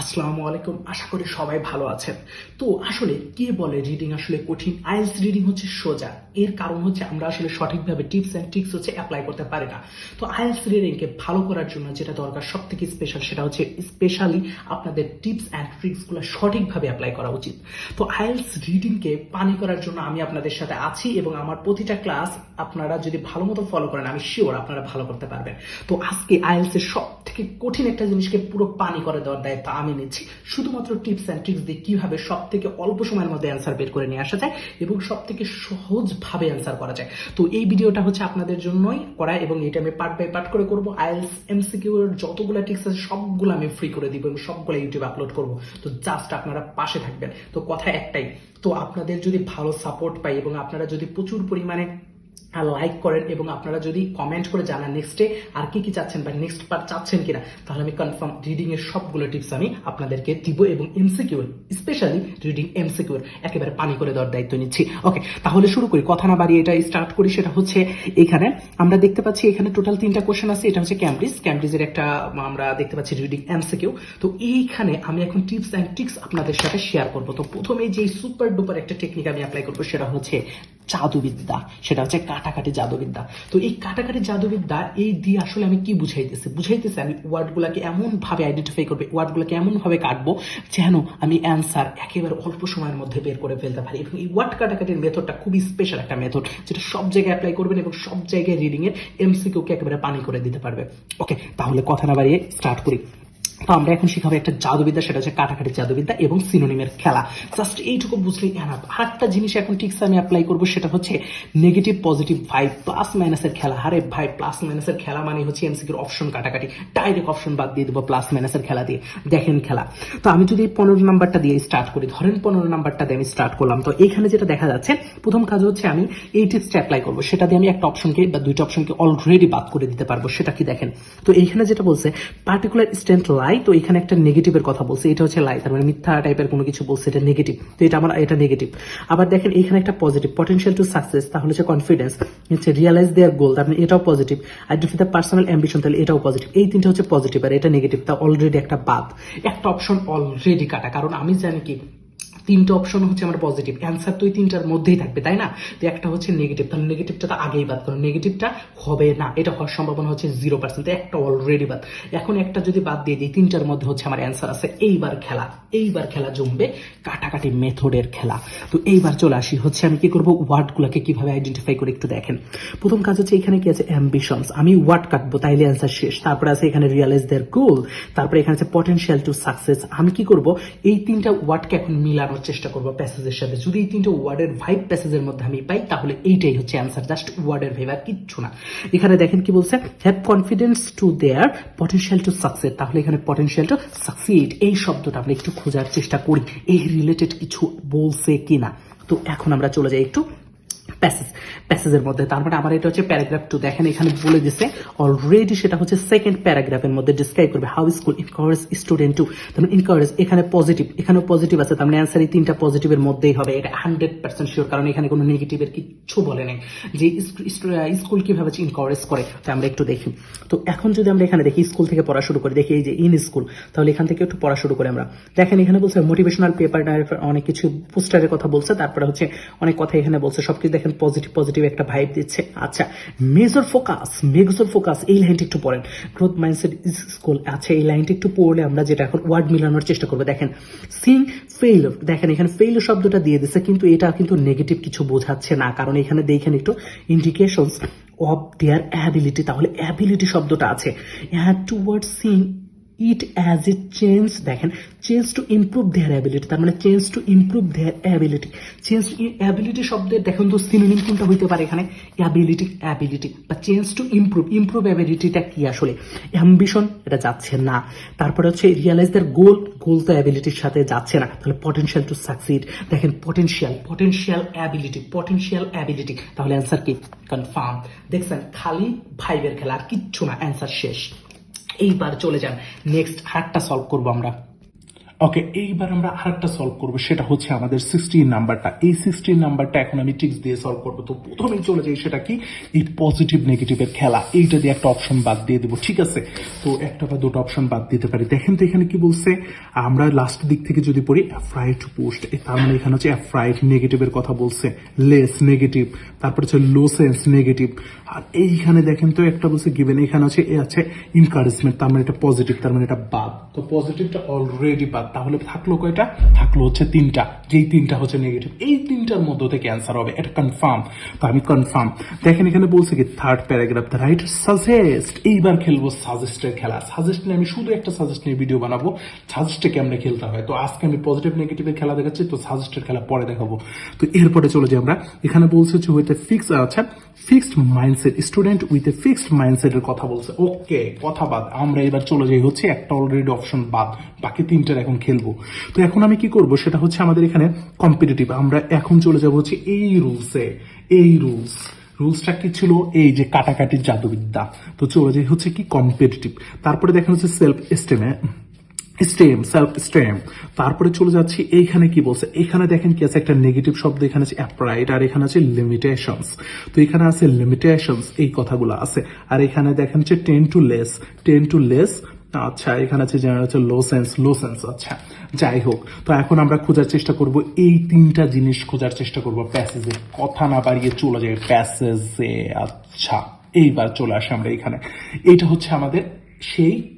আসসালামু আলাইকুম, আশা করি সবাই ভালো আছেন। তো আসলে কে বলে রিডিং আসলে কঠিন? আইএলস রিডিং হচ্ছে সোজা। এর কারণ হচ্ছে আমরা আসলে সঠিকভাবে টিপস অ্যান্ড ট্রিক্স হচ্ছে অ্যাপ্লাই করতে পারি না। তো আইএলস রিডিংকে ভালো করার জন্য যেটা দরকার সব থেকে স্পেশাল সেটা হচ্ছে স্পেশালি আপনাদের টিপস অ্যান্ড ট্রিক্সগুলো সঠিকভাবে অ্যাপ্লাই করা উচিত। তো আইএলস রিডিংকে পানি করার জন্য আমি আপনাদের সাথে আছি এবং আমার প্রতিটা ক্লাস আপনারা যদি ভালো মতো ফলো করেন, আমি শিওর আপনারা ভালো করতে পারবেন। তো আজকে আইএলস এর সব থেকে কঠিন একটা জিনিসকে পুরো পানি করে দেওয়ার দায়িত্ব আমি নিচ্ছি, শুধুমাত্র টিপস অ্যান্ড ট্রিক্স দিয়ে কীভাবে সব থেকে অল্প সময়ের মধ্যে অ্যান্সার বের করে নিয়ে আসা যায় এবং সব থেকে সহজভাবে অ্যান্সার করা যায়। তো এই ভিডিওটা হচ্ছে আপনাদের জন্যই করা এবং এটা আমি পার্ট বাই পার্ট করে করব। আইএলস এমসিকিউ এর যতগুলো টিপস আছে সবগুলো আমি ফ্রি করে দিব এবং সবগুলো ইউটিউবে আপলোড করব। তো জাস্ট আপনারা পাশে থাকবেন। তো কথা একটাই, তো আপনাদের যদি ভালো সাপোর্ট পাই এবং আপনারা যদি প্রচুর পরিমাণে লাইক করেন এবং আপনারা যদি কমেন্ট করে জানান নেক্সটে আর কি কি চাচ্ছেন বা নেক্সট পার্ট চাচ্ছেন কিনা, তাহলে আমি কনফার্ম রিডিং এর সবগুলো টিপস আমি আপনাদেরকে দিব এবং এমসিকিউর স্পেশালি রিডিং এমসিকিউর একেবারে পানি করে দেওয়ার দায়িত্ব নিচ্ছি। ওকে তাহলে শুরু করি। কথা না বাড়িয়ে এটা স্টার্ট করি, সেটা হচ্ছে এখানে আমরা দেখতে পাচ্ছি এখানে টোটাল তিনটা কোশ্চেন আছে, এটা হচ্ছে ক্যামব্রিজ ক্যামব্রিজের একটা আমরা দেখতে পাচ্ছি রিডিং এমসিকিউ তো এইখানে আমি এখন টিপস অ্যান্ড ট্রিক্স আপনাদের সাথে শেয়ার করব। তো প্রথমে যে সুপার ডুপার একটা টেকনিক আমি অ্যাপ্লাই করব, সেটা হচ্ছে জাদুবিদ্যা, সেটা হচ্ছে কাটাকাটি জাদুবিদ্যা। তো এই কাটাকাটি জাদুবিদ্যা, এই দিয়ে আসলে আমি কি বুঝাইতেছি? বুঝাইতেছি আমি ওয়ার্ডগুলোকে এমন ভাবে আইডেন্টিফাই করবে ওয়ার্ডগুলোকে এমন ভাবে কাটবো যেন আমি অ্যান্সার একেবারে অল্প সময়ের মধ্যে বের করে ফেলতে পারি। এবং এই ওয়ার্ড কাটাকাটির মেথডটা খুবই স্পেশাল একটা মেথড যেটা সব জায়গায় অ্যাপ্লাই করবেন এবং সব জায়গায় রিডিং এর এমসিকিউকে একেবারে পানি করে দিতে পারবে। ওকে তাহলে কথা না বাড়িয়ে স্টার্ট করি। তো আমরা এখন শিখাবো একটা জাদুবিদ্যা, সেটা হচ্ছে কাটাকাটি জাদুবিদ্যা এবং সিনোনিমের খেলা। জাস্ট এইটুকু বুঝলেই এনাফ আর একটা জিনিস এখন টিক্স আমি অ্যাপ্লাই করব, সেটা হচ্ছে নেগেটিভ পজিটিভ ভাই প্লাস মাইনাসের খেলা। হারে ভাই প্লাস মাইনাসের খেলা মানে হচ্ছে এমসিকিউর অপশন কাটাকাটি। ডাইরেক্ট অপশন বাদ দিয়ে দেবো প্লাস মাইনাসের খেলা দিয়ে। দেখেন খেলা। তো আমি যদি এই পনেরো নাম্বারটা দিয়ে স্টার্ট করি, ধরেন পনেরো নাম্বারটা দিয়ে আমি স্টার্ট করলাম। তো এখানে যেটা দেখা যাচ্ছে, প্রথম কাজ হচ্ছে আমি এই টিপসটা অ্যাপ্লাই করব। সেটা দিয়ে আমি একটা অপশনকে বা দুইটা অপশনকে অলরেডি বাদ করে দিতে পারব। সেটা কি দেখেন? তো এইখানে যেটা বলছে পার্টিকুলার স্ট্যান্ড লাই তো এখানে একটা নেগেটিভের কথা বলছে। এটা হচ্ছে লাই তার মানে মিথ্যা টাইপের কোনো কিছু বলছে, এটা নেগেটিভ তো এটা আমার, এটা নেগেটিভ আবার দেখেন, এখানে একটা পজিটিভ পটেনশিয়াল টু সাকসেস তাহলে হচ্ছে কনফিডেন্স হচ্ছে রিয়ালাইজ দেয়ার গোল তার মানে এটাও positive identify the personal ambition তাহলে এটাও পজিটিভ এই তিনটা হচ্ছে পজিটিভ আর এটা নেগেটিভ তা অলরেডি একটা বাদ। একটা অপশন অলরেডি কাটা। কারণ আমি জানি কি তিনটা অপশন হচ্ছে আমার পজিটিভ অ্যান্সার তো ওই তিনটার মধ্যেই থাকবে, তাই না? তো একটা হচ্ছে নেগেটিভ তাহলে নেগেটিভটা তো আগেই বাদ কারণ নেগেটিভটা হবে না। এটা হওয়ার সম্ভাবনা হচ্ছে জিরো পার্সেন্ট একটা অলরেডি বাদ। এখন একটা যদি বাদ দিয়ে দিই, তিনটার মধ্যে হচ্ছে আমার অ্যান্সার আছে, এইবার খেলা। এইবার খেলা জমবে কাটাকাটি মেথডের খেলা। তো এইবার চলে আসি। হচ্ছে আমি কি করব? ওয়ার্ডগুলোকে কীভাবে আইডেন্টিফাই করে একটু দেখেন। প্রথম কাজ হচ্ছে এখানে কি আছে? অ্যাম্বিশনস আমি ওয়ার্ড কাটবো, তাইলে অ্যান্সার শেষ। তারপরে আছে এখানে রিয়ালাইজ দেয়ার গোল তারপরে এখানে আছে পটেনশিয়াল টু সাকসেস আমি কি করব? এই তিনটা ওয়ার্ডকে এখন মিলানোর চেষ্টা করব প্যাসেজের সাথে। যদি এই তিনটা ওয়ার্ডের ভাইব প্যাসেজের মধ্যে আমি পাই, তাহলে এইটাই হচ্ছে অ্যান্সার জাস্ট ওয়ার্ডের ভাইব আর কিচ্ছু না। এখানে দেখেন কি বলছে have confidence to their potential to success তাহলে এখানে পটেন্সিয়াল টু সাকসিড এই শব্দটা আমরা একটু খোঁজার চেষ্টা করি, এই রিলেটেড কিছু বলছে কিনা। তো এখন আমরা চলে যাই একটু প্যাসেজ প্যাসেজের মধ্যে। তার মানে আমার এটা হচ্ছে প্যারাগ্রাফ টু দেখেন এখানে বলে দিছে অলরেডি সেটা হচ্ছে সেকেন্ড প্যারাগ্রাফের মধ্যে ডিসক্রাইব করবে how school encourage student to তারপরে ইনকারেজ এখানে পজিটিভ এখানেও পজিটিভ আছে। তার মানে অ্যান্সার এই তিনটা পজিটিভের মধ্যেই হবে। এটা হান্ড্রেড পার্সেন্ট শিওর কারণ এখানে কোনো নেগেটিভের কিচ্ছু বলে নাই। যে স্কুল কীভাবে ইনকারেজ করে তো আমরা একটু দেখি। তো এখন যদি আমরা এখানে দেখি স্কুল থেকে পড়া শুরু করি, দেখি এই যে ইন স্কুল তাহলে এখান থেকে একটু পড়া শুরু করি আমরা। দেখেন এখানে বলছে মোটিভেশনাল পেপার অনেক কিছু পোস্টারের কথা বলছে, তারপরে হচ্ছে অনেক কথা এখানে বলছে। সবকিছু দেখেন পজিটিভ পজিটিভ একটা ভাইব দিচ্ছে। আচ্ছা মেজর ফোকাস মেজর ফোকাস এই লাইনটা একটু পড়েন। গ্রোথ মাইন্ডসেট স্কুল আচ্ছা এই লাইনটা একটু পড়লে আমরা যেটা এখন ওয়ার্ড মিলানোর চেষ্টা করব। দেখেন সিং ফেইল দেখেন, এখানে ফেইল শব্দটা দিয়ে দিচ্ছে, কিন্তু এটা কিন্তু নেগেটিভ কিছু বোঝাচ্ছে না। কারণ এখানে দেখেন একটু ইন্ডিকেশনস অফ দেয়ার অ্যাবিলিটি তাহলে অ্যাবিলিটি শব্দটা আছে। Add toward sing it as a change দেখেন change to improve their ability তার মানে change to improve their ability change ability শব্দের, দেখুন তো সিনোনিম কোনটা হইতে পারে এখানে? অ্যাবিলিটি অ্যাবিলিটি বা চেঞ্জ টু ইমপ্রুভ ইমপ্রুভ অ্যাবিলিটিটা কি আসলে? অ্যাম্বিশন এটা যাচ্ছে না। তারপরে হচ্ছে রিয়ালাইজ দেয়ার গোল গোল তো অ্যাবিলিটির সাথে যাচ্ছে না। তাহলে পটেনশিয়াল টু সাকসিড দেখেন potential potential ability potential ability তাহলে অ্যান্সার কি? কনফার্ম দেখছেন, খালি ভাইবের খেলা, আর কিচ্ছু না অ্যান্সার শেষ। এইবার চলে যান। নেক্সট হারটা সলভ করব আমরা। ওকে এইবার আমরা আরেকটা সলভ করব, সেটা হচ্ছে আমাদের সিক্সটিন নাম্বারটা এই সিক্সটিন নাম্বারটা এখন আমি টিক্স দিয়ে সলভ করব, তো প্রথমেই চলে যাই, সেটা কি? এই পজিটিভ নেগেটিভের খেলা। এইটা দিয়ে একটা অপশন বাদ দিয়ে দেবো, ঠিক আছে? তো একটা বা দুটো অপশন বাদ দিতে পারি। দেখেন তো এখানে কি বলছে? আমরা লাস্ট দিক থেকে যদি পড়ি অ্যাফ্রাইট পোস্ট তার মানে এখানে হচ্ছে অ্যাফ্রাইট নেগেটিভের কথা বলছে। লেস নেগেটিভ তারপর হচ্ছে লো সেন্স নেগেটিভ আর এইখানে দেখেন তো একটা বলছে গিভেন এখানে হচ্ছে এ আছে ইনকারেজমেন্ট তার মানে এটা পজিটিভ তার মানে এটা বাদ। তো পজিটিভটা অলরেডি বাদ তাহলে থাকল কয়টা? থাকল হচ্ছে তিনটা। যেই তিনটা হচ্ছে নেগেটিভ এই তিনটার মধ্য থেকে অ্যান্সার হবে। এটা কনফার্ম তো আমি কনফার্ম দেখেন এখানে বলছে কি third paragraph the right suggest এইবার খেলব সাজেস্টের খেলা। সাজেস্ট নিয়ে আমি শুধু একটা সাজেস্ট নিয়ে ভিডিও বানাবো। সাজেস্টে কেমনে খেলতে হয়? তো আজকে আমি পজিটিভ নেগেটিভের খেলা দেখাচ্ছি, তো সাজেস্টের খেলা পরে দেখাবো। তো এরপরে চলে যাই আমরা। এখানে বলছে যে হইতে ফিক্স আচ্ছা fixed mindset student with a fixed মাইন্ডসেটের কথা বলছে। ওকে কথা বাদ। আমরা এবার চলে যাই হচ্ছে একটা অলরেডি অপশন বাদ। বাকি তিনটার এখন খেলব। তো এখন আমি কি করব? সেটা হচ্ছে আমাদের এখানে কম্পিটিটিভ আমরা এখন চলে যাব হচ্ছে এই রুলসে এই রুলস রুলসটা কি ছিল? এই যে কাটাকাটির জাদুবিদ্যা। তো চলে যাই হচ্ছে কি কম্পিটিটিভ তারপরে দেখা হচ্ছে সেলফ এস্টেমে স্টেম সেলফ স্টেম তারপরে চলে যাচ্ছি এইখানে কি বলছে? এখানে দেখেন কি আছে একটা নেগেটিভ শব্দ, এখানে আছে অ্যাপ্রাইড আর এখানে আছে লিমিটেশনস তো এখানে আছে লিমিটেশনস এই কথাগুলো আছে। আর এখানে দেখেন হচ্ছে tend to less tend to less আচ্ছা এখানে আছে যেমন হচ্ছে লো সেন্স লো সেন্স আচ্ছা যাই হোক। তো এখন আমরা খোঁজার চেষ্টা করব, এই তিনটা জিনিস খোঁজার চেষ্টা করব প্যাসেজে কথা না বাড়িয়ে চলে যায় প্যাসেজে আচ্ছা এইবার চলে আসে আমরা এখানে। এটা হচ্ছে আমাদের সেই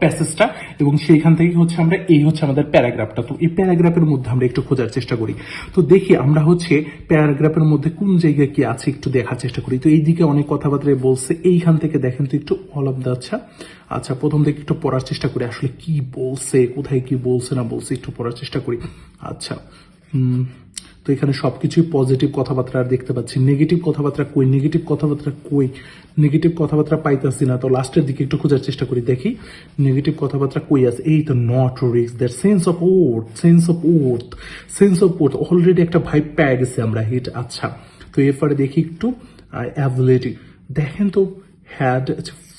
প্যাসেজটা এবং সেইখান থেকে হচ্ছে আমরা এই হচ্ছে আমাদের প্যারাগ্রাফটা। তো এই প্যারাগ্রাফের মধ্যে আমরা একটু খোঁজার চেষ্টা করি। তো দেখি আমরা হচ্ছে প্যারাগ্রাফের মধ্যে কোন জায়গায় কি আছে একটু দেখার চেষ্টা করি। তো এইদিকে অনেক কথাবার্তায় বলছে, এইখান থেকে দেখেন তো একটু অল অফ আচ্ছা আচ্ছা প্রথম থেকে একটু পড়ার চেষ্টা করি, আসলে কি বলছে, কোথায় কি বলছে না বলছে একটু পড়ার চেষ্টা করি। আচ্ছা হুম তো এখানে সবকিছুই পজিটিভ কথাবার্তা আর দেখতে পাচ্ছি। নেগেটিভ কথাবার্তা কই? নেগেটিভ কথাবার্তা কই? নেগেটিভ কথাবার্তা পাইতাছি না। তো লাস্টের দিকে একটু খোঁজার চেষ্টা করি, দেখি। নেগেটিভ কথাবার্তা কই আছে? এই তো not risks that sense of worth sense of worth sense of worth already একটা ভাই পেয়ে গেছে আমরা হিট আচ্ছা। তো এরপরে দেখি একটু অ্যাবিলিটি দেখেন তো হ্যাড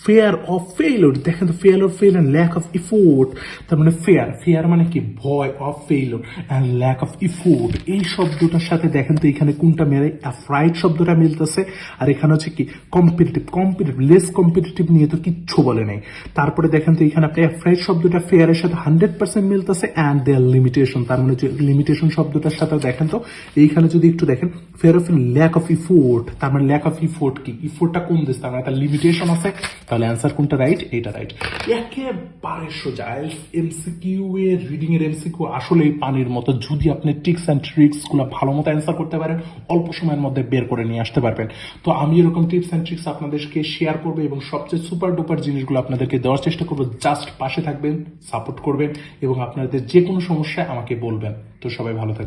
ফেয়ার অফ ফেইলর দেখেন তো fear of fail and lack of effort তার মানে ফেয়ার ফেয়ার মানে কি? ভয় of failure and lack of effort এই শব্দটার সাথে দেখেন তো এখানে কোনটা মেরে অ্যাফ্রাইড শব্দটা মিলতেছে। আর এখানে হচ্ছে কি? কম্পিটিটিভ কম্পিটিটিভ লেস কম্পিটিটিভ নিয়ে তো কিচ্ছু বলে নাই। তারপরে দেখেন তো এখানে আপনি অ্যাফ্রাইড শব্দটা ফেয়ারের সাথে হান্ড্রেড পার্সেন্ট মিলতেছে অ্যান্ড দেয়ার লিমিটেশন তার মানে যে লিমিটেশন শব্দটার সাথে দেখেন তো। এইখানে যদি একটু দেখেন fear of lack of effort তার মানে ল্যাক অফ ইফোর্ট কি? ইফোর্টটা কোন দিচ্ছে তার মানে একটা লিমিটেশন আছে। তাহলে অ্যান্সার কোনটা রাইট এইটা রাইট একেবারে সোজা। এমসিকিউ এর রিডিং এর এমসিকিউ আসলে পানির মতো। যদি আপনি ট্রিক্স অ্যান্ড ট্রিক্সগুলো ভালো মতো অ্যান্সার করতে পারেন, অল্প সময়ের মধ্যে বের করে নিয়ে আসতে পারবেন। তো আমি এরকম টিপস অ্যান্ড ট্রিক্স আপনাদেরকে শেয়ার করব এবং সবচেয়ে সুপার ডুপার জিনিসগুলো আপনাদেরকে দেওয়ার চেষ্টা করব। জাস্ট পাশে থাকবেন সাপোর্ট করবেন এবং আপনাদের যে কোনো সমস্যায় আমাকে বলবেন। তো সবাই ভালো থাকবেন।